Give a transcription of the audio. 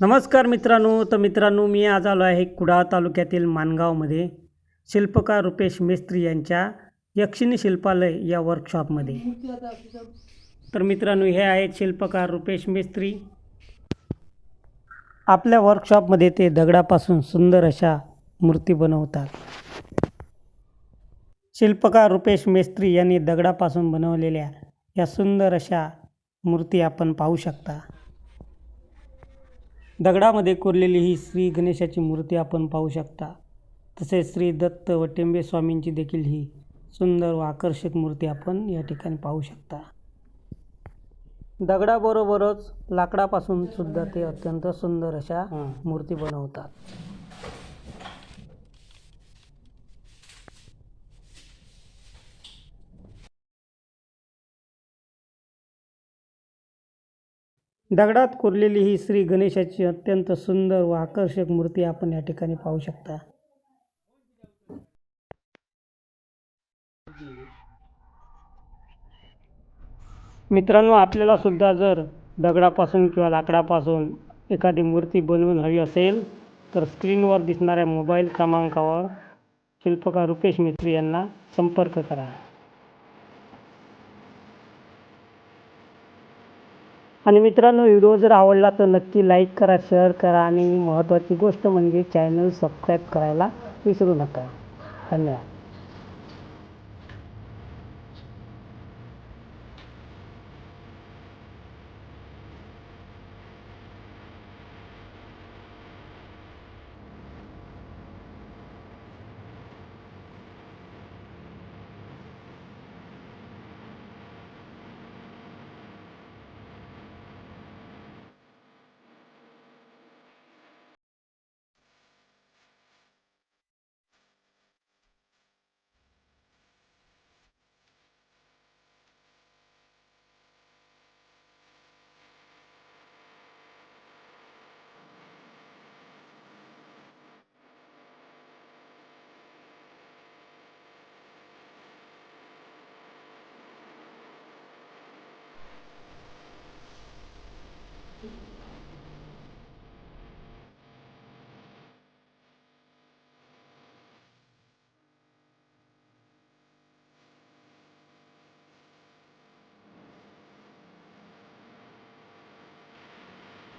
नमस्कार मित्रांनो तर मित्रांनो मी आज आलो आहे कुडाळ तालुक्यातील मानगावमध्ये. शिल्पकार रुपेश मेस्त्री यांच्या यक्षिणी शिल्पालय या वर्कशॉपमध्ये तर मित्रांनो हे आहेत शिल्पकार रुपेश मेस्त्री. आपल्या वर्कशॉपमध्ये ते दगडापासून सुंदर अशा मूर्ती बनवतात. शिल्पकार रुपेश मेस्त्री यांनी दगडापासून बनवलेल्या या सुंदर अशा मूर्ती आपण पाहू शकता. दगडामध्ये कोरलेली ही श्री गणेशाची मूर्ती आपण पाहू शकता. तसेच श्री दत्त व टेंबे स्वामींची देखील ही सुंदर व आकर्षक मूर्ती आपण या ठिकाणी पाहू शकता. दगडाबरोबरच लाकडापासून सुद्धा ते अत्यंत सुंदर अशा मूर्ती बनवतात. दगडात कोरलेली ही श्री गणेशाची अत्यंत सुंदर व आकर्षक मूर्ती आपण या ठिकाणी पाहू शकता. मित्रांनो आपल्याला सुद्धा जर दगडापासून किंवा लाकडापासून एखादी मूर्ती बनवून हवी असेल तर स्क्रीनवर दिसणाऱ्या मोबाईल क्रमांकावर शिल्पकार रुपेश मिस्त्री यांना संपर्क करा. आणि मित्रांनो व्हिडिओ जर आवडला तर नक्की लाईक करा शेअर करा आणि महत्त्वाची गोष्ट म्हणजे चॅनल सबस्क्राईब करायला विसरू नका. धन्यवाद.